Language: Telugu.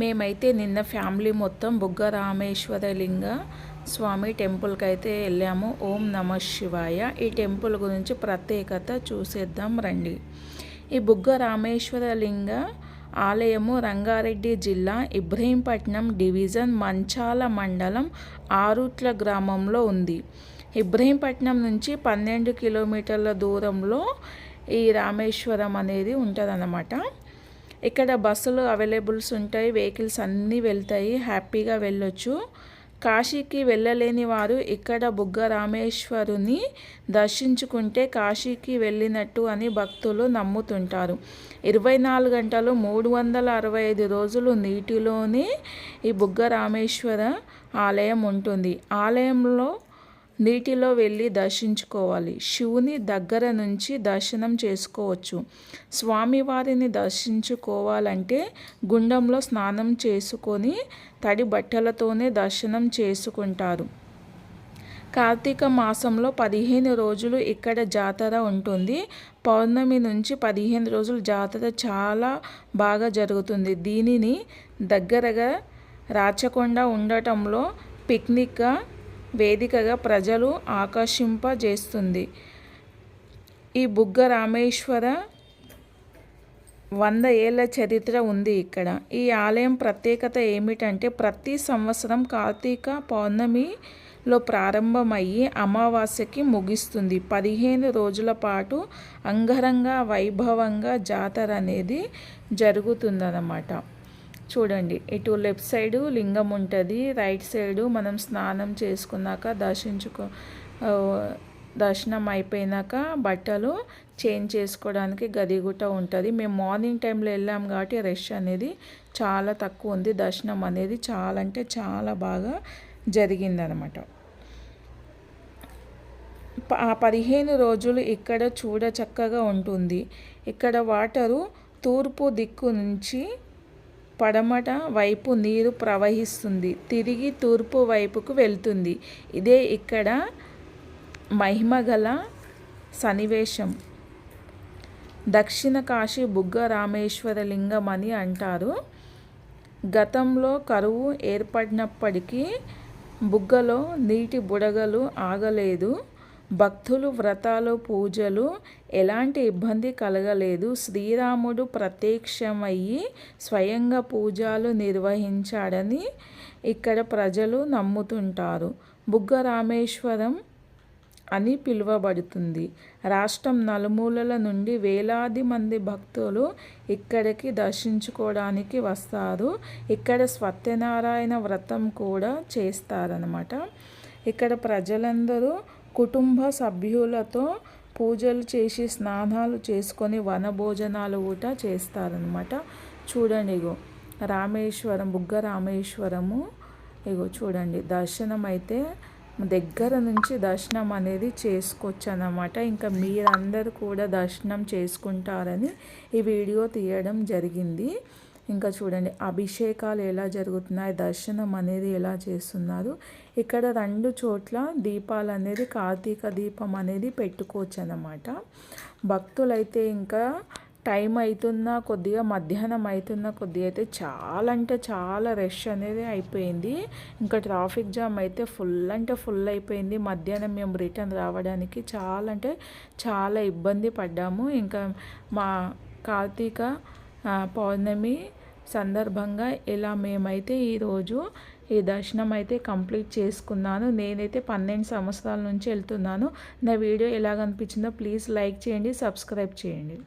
మేమైతే నిన్న ఫ్యామిలీ మొత్తం బుగ్గ రామేశ్వరలింగ స్వామి టెంపుల్కి అయితే వెళ్ళాము. ఓం నమ శివాయ. ఈ టెంపుల్ గురించి ప్రత్యేకత చూసేద్దాం రండి. ఈ బుగ్గ రామేశ్వరలింగ ఆలయము రంగారెడ్డి జిల్లా ఇబ్రహీంపట్నం డివిజన్ మంచాల మండలం ఆరుట్ల గ్రామంలో ఉంది. ఇబ్రహీంపట్నం నుంచి పన్నెండు కిలోమీటర్ల దూరంలో ఈ రామేశ్వరం అనేది ఉంటుందన్నమాట. ఇక్కడ బస్సులు అవైలబుల్స్ ఉంటాయి వెహికల్స్ అన్నీ వెళ్తాయి హ్యాపీగా వెళ్ళొచ్చు. కాశీకి వెళ్ళలేని వారు ఇక్కడ బుగ్గ రామేశ్వరుని దర్శించుకుంటే కాశీకి వెళ్ళినట్టు అని భక్తులు నమ్ముతుంటారు. ఇరవై నాలుగు గంటలు మూడు వందల అరవై ఐదు రోజులు నీటిలోనే ఈ బుగ్గ రామేశ్వర ఆలయం ఉంటుంది. ఆలయంలో నీటిలో వెళ్ళి దర్శించుకోవాలి. శివుని దగ్గర నుంచి దర్శనం చేసుకోవచ్చు. స్వామివారిని దర్శించుకోవాలంటే గుండంలో స్నానం చేసుకొని తడి బట్టలతోనే దర్శనం చేసుకుంటారు. కార్తీక మాసంలో పదిహేను రోజులు ఇక్కడ జాతర ఉంటుంది. పౌర్ణమి నుంచి పదిహేను రోజులు జాతర చాలా బాగా జరుగుతుంది. దీనిని దగ్గరగా రాచకొండ ఉండటంలో పిక్నిక్గా వేదికగా ప్రజలు ఆకర్షింపజేస్తుంది. ఈ బుగ్గ రామేశ్వర వంద ఏళ్ళ చరిత్ర ఉంది ఇక్కడ. ఈ ఆలయం ప్రత్యేకత ఏమిటంటే ప్రతి సంవత్సరం కార్తీక పౌర్ణమిలో ప్రారంభమయ్యి అమావాస్యకి ముగిస్తుంది. పదిహేను రోజుల పాటు అంగరంగ వైభవంగా జాతర అనేది జరుగుతుందన్నమాట. చూడండి ఇటు లెఫ్ట్ సైడు లింగం ఉంటుంది రైట్ సైడు మనం స్నానం చేసుకున్నాక దర్శించుకో దర్శనం అయిపోయినాక బట్టలు చేంజ్ చేసుకోవడానికి గదిగుట్ట ఉంటుంది. మేము మార్నింగ్ టైంలో వెళ్ళాం కాబట్టి రష్ అనేది చాలా తక్కువ ఉంది. దర్శనం అనేది చాలా అంటే చాలా బాగా జరిగిందనమాట. ఆ పదిహేను రోజులు ఇక్కడ చూడ చక్కగా ఉంటుంది. ఇక్కడ వాటరు తూర్పు దిక్కు నుంచి పడమట వైపు నీరు ప్రవహిస్తుంది. తిరిగి తూర్పు వైపుకు వెళ్తుంది. ఇదే ఇక్కడ మహిమగల సన్నివేశం. దక్షిణ కాశీ బుగ్గ రామేశ్వరలింగం అని అంటారు. గతంలో కరువు ఏర్పడినప్పటికీ బుగ్గలో నీటి బుడగలు ఆగలేదు. భక్తులు వ్రతాలు పూజలు ఎలాంటి ఇబ్బంది కలగలేదు. శ్రీరాముడు ప్రత్యక్షమయ్యి స్వయంగా పూజలు నిర్వహించాడని ఇక్కడ ప్రజలు నమ్ముతుంటారు. బుగ్గ రామేశ్వరం అని పిలువబడుతుంది. రాష్ట్రం నలుమూలల నుండి వేలాది మంది భక్తులు ఇక్కడికి దర్శించుకోవడానికి వస్తారు. ఇక్కడ సత్యనారాయణ వ్రతం కూడా చేస్తారనమాట ఇక్కడ ప్రజలందరూ కుటుంబ సభ్యులతో పూజలు చేసి స్నానాలు చేసుకొని వనభోజనాలు కూడా చేస్తారనమాట చూడండి ఇగో రామేశ్వరం బుగ్గ రామేశ్వరము. ఇగో చూడండి దర్శనం అయితే దగ్గర నుంచి దర్శనం అనేది చేసుకోవచ్చు అన్నమాట ఇంకా మీరందరూ కూడా దర్శనం చేసుకుంటారని ఈ వీడియో తీయడం జరిగింది. ఇంకా చూడండి అభిషేకాలు ఎలా జరుగుతున్నాయి దర్శనం అనేది ఎలా చేస్తున్నారు. ఇక్కడ రెండు చోట్ల దీపాలు అనేది కార్తీక దీపం అనేది పెట్టుకోవచ్చు అన్నమాట. భక్తులైతే ఇంకా టైం అవుతున్న కొద్దిగా మధ్యాహ్నం అవుతున్న కొద్దిగా అయితే చాలా అంటే చాలా రష్ అనేది అయిపోయింది. ఇంకా ట్రాఫిక్ జామ్ అయితే ఫుల్ అంటే ఫుల్ అయిపోయింది. మధ్యాహ్నం మేము రిటర్న్ రావడానికి చాలా అంటే చాలా ఇబ్బంది పడ్డాము. ఇంకా మా కార్తీక పౌర్ణమి సందర్భంగా ఇలా మేమైతే ఈరోజు ఈ దర్శనం అయితే కంప్లీట్ చేసుకున్నాను. నేనైతే పన్నెండు సంవత్సరాల నుంచి వెళ్తున్నాను. నా వీడియో ఎలాగనిపించిందో ప్లీజ్ లైక్ చేయండి సబ్స్క్రైబ్ చేయండి.